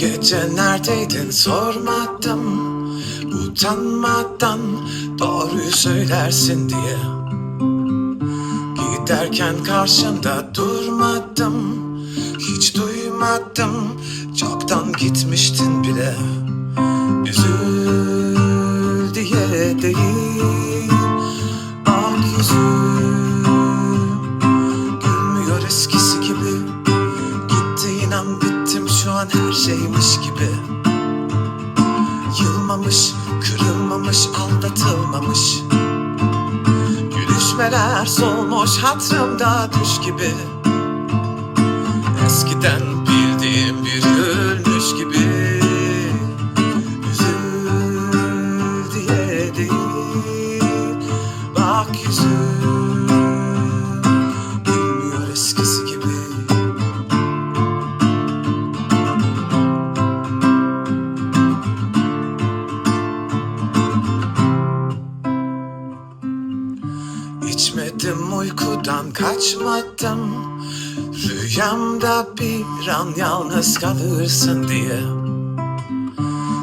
gece neredeydin sormadım. Utanmadan doğruyu söylersin diye. Giderken karşında durmadım. Hiç duymadım. Çoktan gitmiştin bile. Üzül diye değil. Bak yüzüm Gülmüyor eskisi gibi her şeymiş gibi. Yılmamış, kırılmamış, aldatılmamış. Gülüşmeler solmuş hatırımda düş gibi. Eskiden bildiğim bir ölmüş gibi. Üzül diye değil İçmedim uykudan kaçmadım. Rüyamda bir an yalnız kalırsın diye.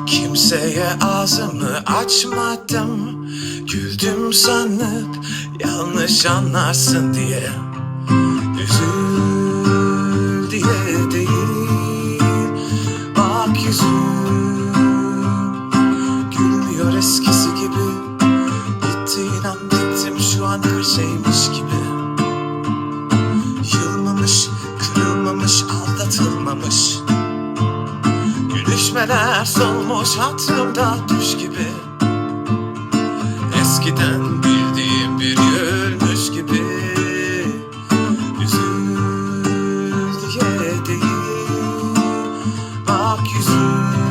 Kimseye ağzımı açmadım. Güldüm sanıp yanlış anlarsın diye. Üzül diye değil Bak yüzüm şeymiş gibi. Yılmamış, kırılmamış, aldatılmamış. Gülüşmeler solmuş hatırımda düş gibi. Eskiden bildiğim bir ölmüş gibi. Üzül diye değil Bak yüzüm